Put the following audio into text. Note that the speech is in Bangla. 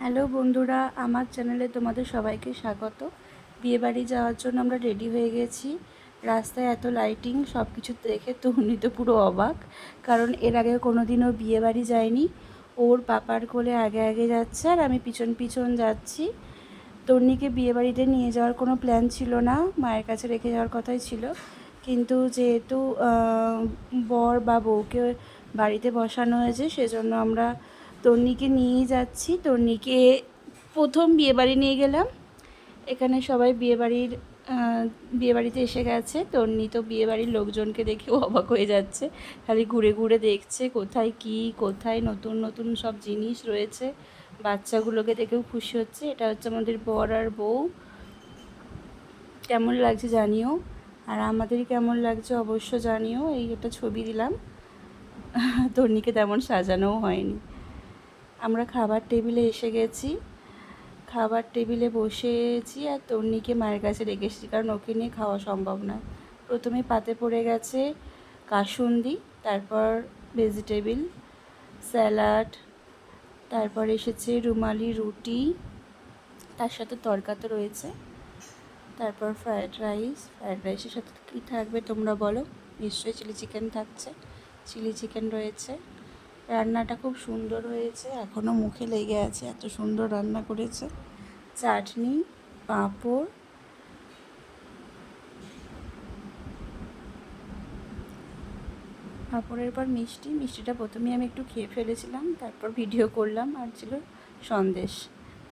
হ্যালো বন্ধুরা, আমার চ্যানেলে তোমাদের সবাইকে স্বাগত। বিয়েবাড়ি যাওয়ার জন্য আমরা রেডি হয়ে গেছি। রাস্তায় এত লাইটিং সব কিছু দেখে তো উনি তো পুরো অবাক। কারণ এর আগে কোনো দিনও বিয়েবাড়ি যায়নি। ওর পাপার কোলে আগে আগে যাচ্ছে আর আমি পিছন পিছন যাচ্ছি। তন্নিকে বিয়েবাড়িতে নিয়ে যাওয়ার কোনো প্ল্যান ছিল না, মায়ের কাছে রেখে যাওয়ার কথাই ছিল। কিন্তু যেহেতু বর বা বউকে বাড়িতে বসানো হয়েছে, সেজন্য আমরা তন্নিকে নিয়েই যাচ্ছি। তন্নিকে প্রথম বিয়েবাড়ি নিয়ে গেলাম। এখানে সবাই বিয়েবাড়ির বিয়েবাড়িতে এসে গেছে। তন্নি তো বিয়েবাড়ির লোকজনকে দেখেও অবাক হয়ে যাচ্ছে। খালি ঘুরে ঘুরে দেখছে কোথায় কি, কোথায় নতুন নতুন সব জিনিস রয়েছে। বাচ্চাগুলোকে দেখেও খুশি হচ্ছে। এটা হচ্ছে আমাদের বর আর বউ। কেমন লাগছে জানিও? আর আমাদের কেমন লাগছে অবশ্য জানিও। এই একটা ছবি দিলাম। তন্নিকে তেমন সাজানোও হয়নি। আমরা খাবার টেবিলে এসে গেছি। খাবার টেবিলে বসেছি আর তন্নিকে মায়ের কাছে রেখে এসেছি কারণ ওকে নিয়ে খাওয়া সম্ভব নয়। প্রথমে পাতে পড়ে গেছে কাসুন্দি, তারপর ভেজিটেবিল, স্যালাড, তারপর এসেছে রুমালি রুটি, তার সাথে তরকা তো রয়েছে। তারপর ফ্রায়েড রাইস, ফ্রায়েড রাইসের সাথে কী থাকবে তোমরা বলো? নিশ্চয়ই চিলি চিকেন থাকছে। চিলি চিকেন রয়েছে। রান্নাটা খুব সুন্দর হয়েছে এখনও মুখে লেগে আছে, এত সুন্দর রান্না করেছে। চাটনি, পাঁপড়, পাঁপড়ের পর মিষ্টি, মিষ্টিটা প্রথমে আমি একটু খেয়ে ফেলেছিলাম, তারপর ভিডিও করলাম, আর ছিল সন্দেশ।